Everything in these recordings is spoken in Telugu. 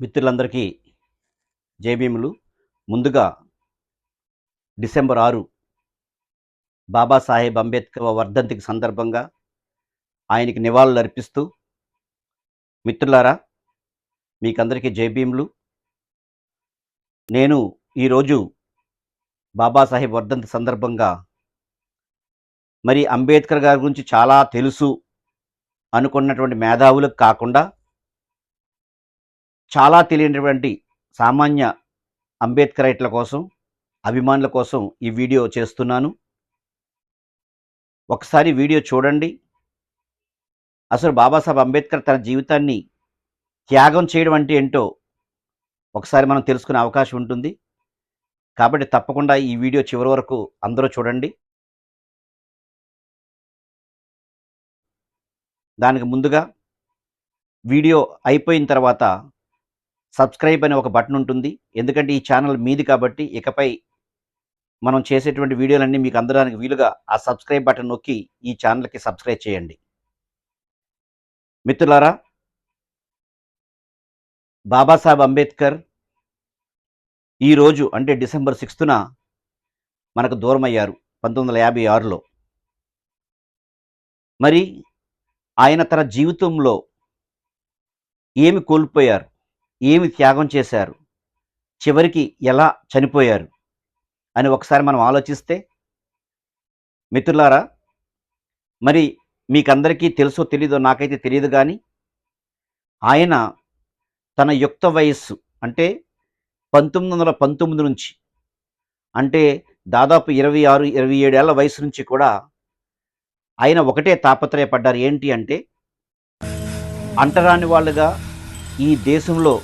మిత్రులందరికీ జైభీములు ముందుగా డిసెంబర్ ఆరు బాబాసాహెబ్ అంబేద్కర్ వర్ధంతికి సందర్భంగా ఆయనకి నివాళులు అర్పిస్తూ మిత్రులారా మీకందరికీ జైభీములు నేను ఈరోజు బాబాసాహెబ్ వర్ధంతి సందర్భంగా మరి అంబేద్కర్ గారి గురించి చాలా తెలుసు అనుకున్నటువంటి మేధావులకు కాకుండా చాలా తెలియనటువంటి సామాన్య అంబేద్కరైట్ల కోసం అభిమానుల కోసం ఈ వీడియో చేస్తున్నాను. ఒకసారి వీడియో చూడండి. అసలు బాబాసాహెబ్ అంబేద్కర్ తన జీవితాన్ని త్యాగం చేయడం అంటే ఏంటో ఒకసారి మనం తెలుసుకునే అవకాశం ఉంటుంది. కాబట్టి తప్పకుండా ఈ వీడియో చివరి వరకు అందరూ చూడండి. దానికి ముందుగా వీడియో అయిపోయిన తర్వాత సబ్స్క్రైబ్ అనే ఒక బటన్ ఉంటుంది. ఎందుకంటే ఈ ఛానల్ మీది కాబట్టి ఇకపై మనం చేసేటువంటి వీడియోలన్నీ మీకు అందడానికి వీలుగా ఆ సబ్స్క్రైబ్ బటన్ నొక్కి ఈ ఛానల్కి సబ్స్క్రైబ్ చేయండి. మిత్రులారా బాబాసాహెబ్ అంబేద్కర్ ఈరోజు అంటే డిసెంబర్ సిక్స్త్న మనకు దూరమయ్యారు పంతొమ్మిది వందల యాభై ఆరులో. మరి ఆయన తన జీవితంలో ఏమి కోల్పోయారు? ఏమి త్యాగం చేశారు? చివరికి ఎలా చనిపోయారు? అని ఒకసారి మనం ఆలోచిస్తే మిత్రులారా మరి మీకందరికీ తెలుసో తెలీదో నాకైతే తెలియదు కానీ ఆయన తన యుక్త వయస్సు అంటే పంతొమ్మిది వందల పంతొమ్మిది నుంచి అంటే దాదాపు ఇరవై ఆరు ఇరవై ఏడేళ్ళ వయసు నుంచి కూడా ఆయన ఒకటే తాపత్రయపడ్డారు. ఏంటి అంటే అంటరాని వాళ్ళుగా ఈ దేశంలో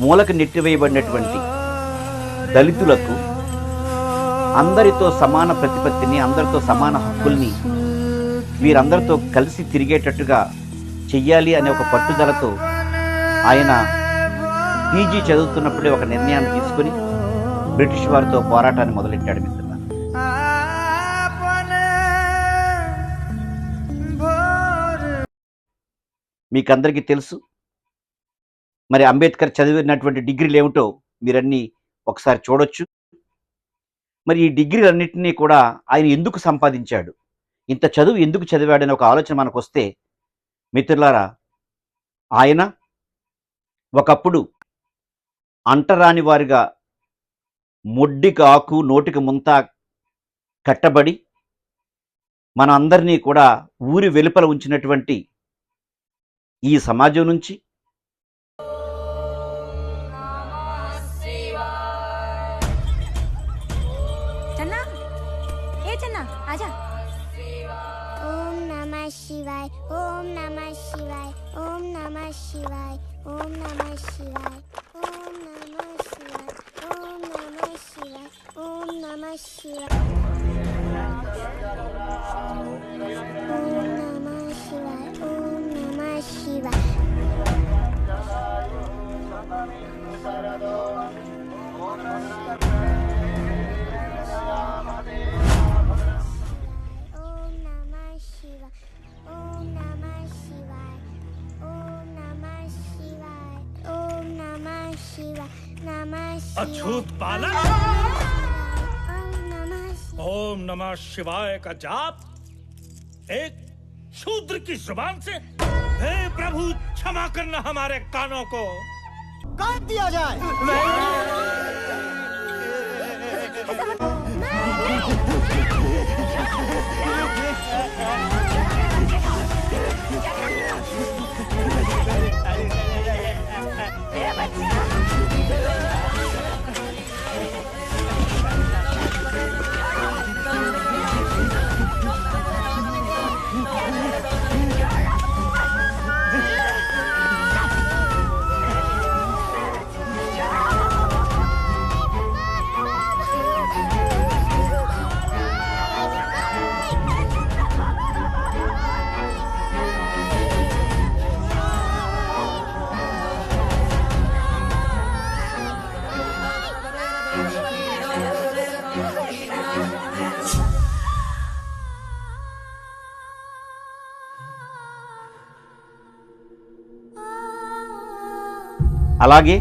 మూలకు నెట్టివేయబడినటువంటి దళితులకు అందరితో సమాన ప్రతిపత్తిని అందరితో సమాన హక్కుల్ని వీరందరితో కలిసి తిరిగేటట్టుగా చెయ్యాలి అనే ఒక పట్టుదలతో ఆయన పీజీ చదువుతున్నప్పుడే ఒక నిర్ణయాన్ని తీసుకుని బ్రిటిష్ వారితో పోరాటాన్ని మొదలెట్టాడు మీకందరికీ తెలుసు మరి అంబేద్కర్ చదివినటువంటి డిగ్రీలు ఏమిటో మీరన్నీ ఒకసారి చూడొచ్చు. మరి ఈ డిగ్రీలన్నింటినీ కూడా ఆయన ఎందుకు సంపాదించాడు? ఇంత చదువు ఎందుకు చదివాడనే ఒక ఆలోచన మనకు వస్తే మిత్రులారా ఆయన ఒకప్పుడు అంటరాని వారిగా మొడ్డికి ఆకు నోటికి ముంత కట్టబడి మన అందరినీ కూడా ఊరి వెలుపల ఉంచినటువంటి ఈ సమాజం నుంచి अछूत पालन। ओम नमः शिवाय का जाप। एक शूद्र की ज़ुबान से हे प्रभु क्षमा करना हमारे कानों को। काट दिया जाए। ओम అలాగే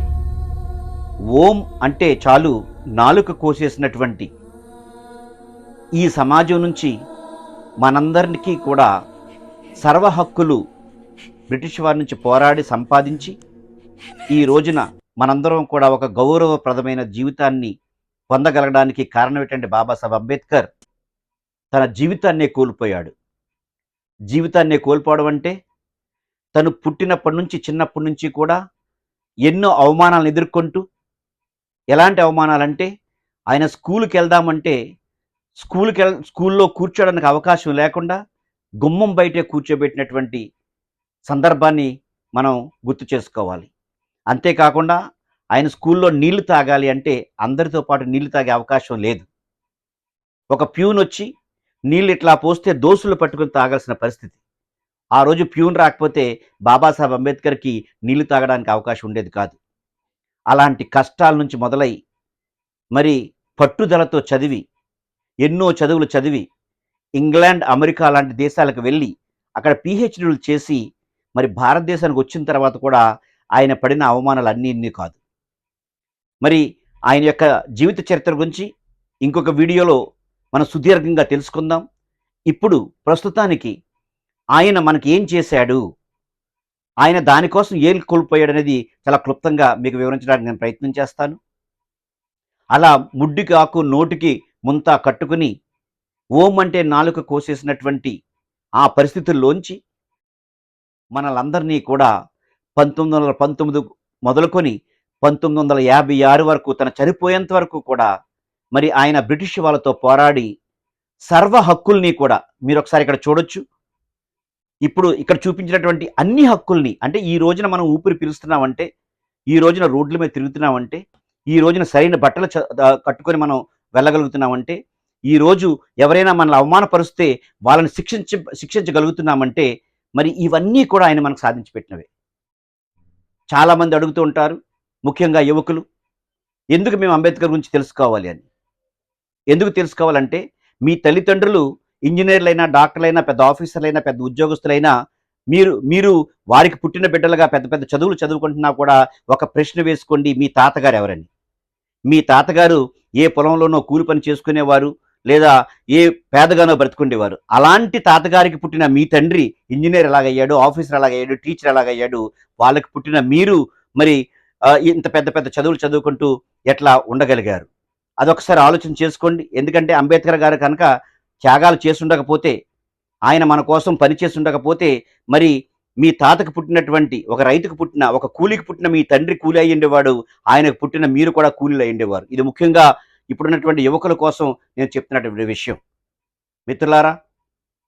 ఓం అంటే చాలు నాలుక కోసేసినటువంటి ఈ సమాజం నుంచి మనందరికీ కూడా సర్వ హక్కులు బ్రిటిష్ వారి నుంచి పోరాడి సంపాదించి ఈ రోజున మనందరం కూడా ఒక గౌరవప్రదమైన జీవితాన్ని పొందగలగడానికి కారణం ఏంటంటే బాబాసాహెబ్ అంబేద్కర్ తన జీవితాన్నే కోల్పోయాడు. జీవితాన్నే కోల్పోవడం అంటే తను పుట్టినప్పటి నుంచి చిన్నప్పటి నుంచి కూడా ఎన్నో అవమానాలను ఎదుర్కొంటూ ఎలాంటి అవమానాలంటే ఆయన స్కూల్కి వెళ్దామంటే స్కూల్కి వెళ్ స్కూల్లో కూర్చోడానికి అవకాశం లేకుండా గుమ్మం బయటే కూర్చోబెట్టినటువంటి సందర్భాన్ని మనం గుర్తు చేసుకోవాలి. అంతేకాకుండా ఆయన స్కూల్లో నీళ్ళు తాగాలి అంటే అందరితో పాటు నీళ్ళు తాగే అవకాశం లేదు. ఒక ప్యూన్ వచ్చి నీళ్ళు ఇట్లా పోస్తే దోసులు పట్టుకుని తాగాల్సిన పరిస్థితి. ఆ రోజు ప్యూన్ రాకపోతే బాబాసాహెబ్ అంబేద్కర్కి నీళ్ళు తాగడానికి అవకాశం ఉండేది కాదు. అలాంటి కష్టాల నుంచి మొదలై మరి పట్టుదలతో చదివి ఎన్నో చదువులు చదివి ఇంగ్లాండ్ అమెరికా లాంటి దేశాలకు వెళ్ళి అక్కడ పిహెచ్డీలు చేసి మరి భారతదేశానికి వచ్చిన తర్వాత కూడా ఆయన పడిన అవమానాలు అన్నీ ఇన్ని కాదు. మరి ఆయన యొక్క జీవిత చరిత్ర గురించి ఇంకొక వీడియోలో మనం సుదీర్ఘంగా తెలుసుకుందాం. ఇప్పుడు ప్రస్తుతానికి ఆయన మనకి ఏం చేశాడు? ఆయన దానికోసం ఏం కోల్పోయాడు అనేది చాలా క్లుప్తంగా మీకు వివరించడానికి నేను ప్రయత్నం చేస్తాను. అలా ముడ్డికి ఆకు నోటికి ముంత కట్టుకుని ఓం అంటే నాలుక కోసేసినటువంటి ఆ పరిస్థితుల్లోంచి మనలందరినీ కూడా పంతొమ్మిది వందల పంతొమ్మిది మొదలుకొని పంతొమ్మిది వందల యాభై ఆరు వరకు తన చనిపోయేంత వరకు కూడా మరి ఆయన బ్రిటిష్ వాళ్ళతో పోరాడి సర్వ హక్కుల్ని కూడా మీరు ఒకసారి ఇక్కడ చూడొచ్చు. ఇప్పుడు ఇక్కడ చూపించినటువంటి అన్ని హక్కుల్ని అంటే ఈ రోజున మనం ఊపిరి పీలుస్తున్నామంటే ఈ రోజున రోడ్ల మీద తిరుగుతున్నామంటే ఈ రోజున సరైన బట్టలు కట్టుకొని మనం వెళ్ళగలుగుతున్నామంటే ఈ రోజు ఎవరైనా మనల్ని అవమానపరిస్తే వాళ్ళని శిక్షించ శిక్షించగలుగుతున్నామంటే మరి ఇవన్నీ కూడా ఆయన మనకు సాధించి పెట్టినవే. చాలామంది అడుగుతూ ఉంటారు ముఖ్యంగా యువకులు ఎందుకు మేము అంబేద్కర్ గురించి తెలుసుకోవాలి అని? ఎందుకు తెలుసుకోవాలంటే మీ తల్లిదండ్రులు ఇంజనీర్లైనా డాక్టర్లైనా పెద్ద ఆఫీసర్లైనా పెద్ద ఉద్యోగస్తులైనా మీరు మీరు వారికి పుట్టిన బిడ్డలుగా పెద్ద పెద్ద చదువులు చదువుకుంటున్నా కూడా ఒక ప్రశ్న వేసుకోండి. మీ తాతగారు ఎవరని మీ తాతగారు ఏ పొలంలోనో కూలి పని చేసుకునేవారు లేదా ఏ పేదగానో బ్రతుకుండేవారు? అలాంటి తాతగారికి పుట్టిన మీ తండ్రి ఇంజనీర్ ఎలాగయ్యాడు ఆఫీసర్ ఎలాగయ్యాడు టీచర్ ఎలాగయ్యాడు? వాళ్ళకి పుట్టిన మీరు మరి ఇంత పెద్ద పెద్ద చదువులు చదువుకుంటూ ఎట్లా ఉండగలిగారు? అదొకసారి ఆలోచన చేసుకోండి. ఎందుకంటే అంబేద్కర్ గారు కనుక త్యాగాలు చేసుండకపోతే ఆయన మన కోసం పనిచేసుండకపోతే మరి మీ తాతకు పుట్టినటువంటి ఒక రైతుకు పుట్టిన ఒక కూలికి పుట్టిన మీ తండ్రి కూలి అయ్యిండేవాడు ఆయనకు పుట్టిన మీరు కూడా కూలీలు అయ్యిండేవారు. ఇది ముఖ్యంగా ఇప్పుడున్నటువంటి యువకుల కోసం నేను చెప్తున్నటువంటి విషయం. మిత్రులారా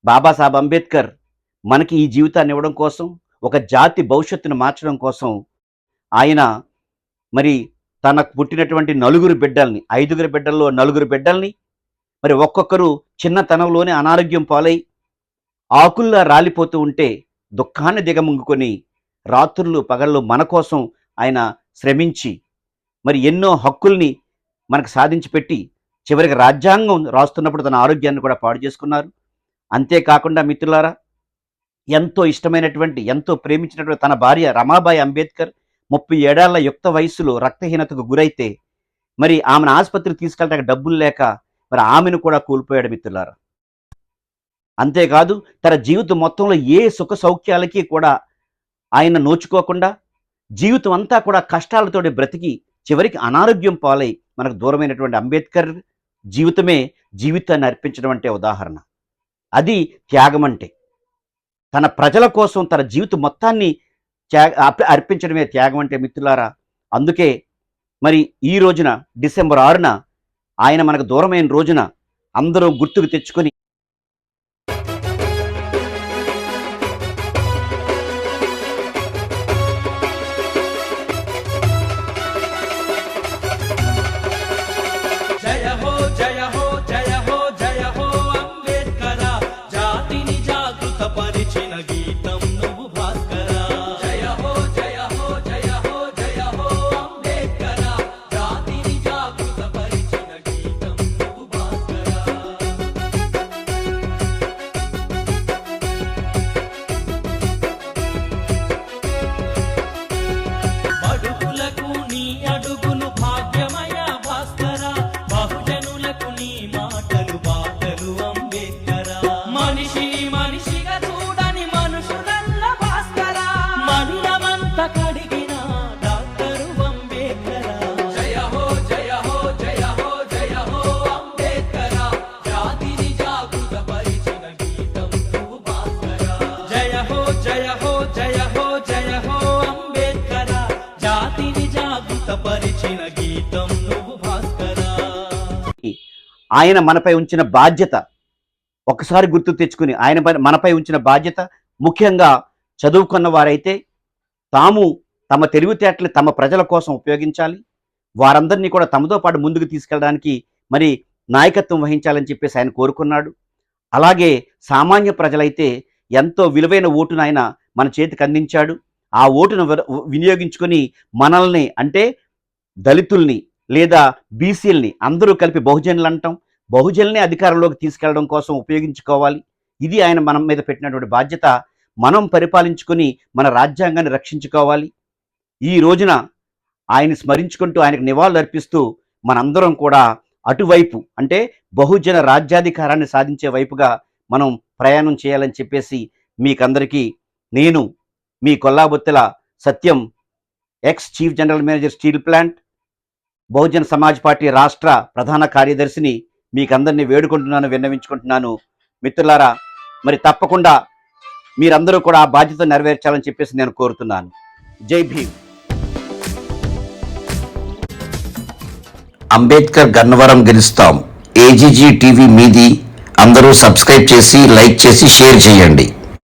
బాబాసాహెబ్ అంబేద్కర్ మనకి ఈ జీవితాన్ని ఇవ్వడం కోసం ఒక జాతి భవిష్యత్తును మార్చడం కోసం ఆయన మరి తనకు పుట్టినటువంటి నలుగురు బిడ్డల్ని ఐదుగురు బిడ్డల్లో నలుగురు బిడ్డల్ని మరి ఒక్కొక్కరు చిన్నతనంలోనే అనారోగ్యం పాలై ఆకుల్లా రాలిపోతూ ఉంటే దుఃఖాన్ని దిగముంగుకొని రాత్రులు పగళ్ళు మన కోసం ఆయన శ్రమించి మరి ఎన్నో హక్కుల్ని మనకు సాధించి పెట్టి చివరికి రాజ్యాంగం రాస్తున్నప్పుడు తన ఆరోగ్యాన్ని కూడా పాడు చేసుకున్నారు. అంతేకాకుండా మిత్రులారా ఎంతో ఇష్టమైనటువంటి ఎంతో ప్రేమించినటువంటి తన భార్య రమాబాయి అంబేద్కర్ ముప్పై ఏడాళ్ళ యుక్త వయస్సులో రక్తహీనతకు గురైతే మరి ఆమెను ఆసుపత్రికి తీసుకెళ్ళడానికి డబ్బులు లేక మరి ఆమెను కూడా కోల్పోయాడు మిత్రులారా. అంతేకాదు తన జీవితం మొత్తంలో ఏ సుఖ సౌఖ్యాలకి కూడా ఆయన నోచుకోకుండా జీవితం అంతా కూడా కష్టాలతోటి బ్రతికి చివరికి అనారోగ్యం పాలై మనకు దూరమైనటువంటి అంబేద్కర్ జీవితమే జీవితాన్ని అర్పించడం అంటే ఉదాహరణ. అది త్యాగం అంటే. తన ప్రజల కోసం తన జీవితం మొత్తాన్ని అర్పించడమే త్యాగం అంటే మిత్రులారా. అందుకే మరి ఈ రోజున డిసెంబర్ ఆరున ఆయన మనకు దూరమైన రోజున అందరూ గుర్తుకు తెచ్చుకొని ఆయన మనపై ఉంచిన బాధ్యత ఒకసారి గుర్తు తెచ్చుకుని ఆయన మనపై ఉంచిన బాధ్యత ముఖ్యంగా చదువుకున్న వారైతే తాము తమ తెలివితేటలు తమ ప్రజల కోసం ఉపయోగించాలి. వారందరినీ కూడా తమతో పాటు ముందుకు తీసుకెళ్ళడానికి మరి నాయకత్వం వహించాలని చెప్పేసి ఆయన కోరుకున్నాడు. అలాగే సామాన్య ప్రజలైతే ఎంతో విలువైన ఓటును ఆయన మన చేతికి అందించాడు. ఆ ఓటును వినియోగించుకొని మనల్ని అంటే దళితుల్ని లేదా బీసీల్ని అందరూ కలిపి బహుజనులు అంటాం. బహుజనుల్ని అధికారంలోకి తీసుకెళ్ళడం కోసం ఉపయోగించుకోవాలి. ఇది ఆయన మనం మీద పెట్టినటువంటి బాధ్యత. మనం పరిపాలించుకొని మన రాజ్యాంగాన్ని రక్షించుకోవాలి. ఈ రోజున ఆయన స్మరించుకుంటూ ఆయనకు నివాళులు అర్పిస్తూ మనందరం కూడా అటువైపు అంటే బహుజన రాజ్యాధికారాన్ని సాధించే వైపుగా మనం ప్రయాణం చేయాలని చెప్పేసి మీకందరికీ నేను మీ Kollabothula Satyam ex chief general manager steel plant Bahujan Samaj Party రాష్ట్ర ప్రధాన కార్యదర్శిని మీకందరినీ వేడుకుంటున్నాను విన్నవించుకుంటున్నాను. మిత్రులారా మరి తప్పకుండా మీరందరూ కూడా ఆ బాధ్యత నెరవేర్చాలని చెప్పేసి నేను కోరుతున్నాను. జై భీమ్. అంబేద్కర్ గన్నవరం గెలుస్తాం. ఏజీజీ టీవీ మీది అందరూ సబ్స్క్రైబ్ చేసి లైక్ చేసి షేర్ చేయండి.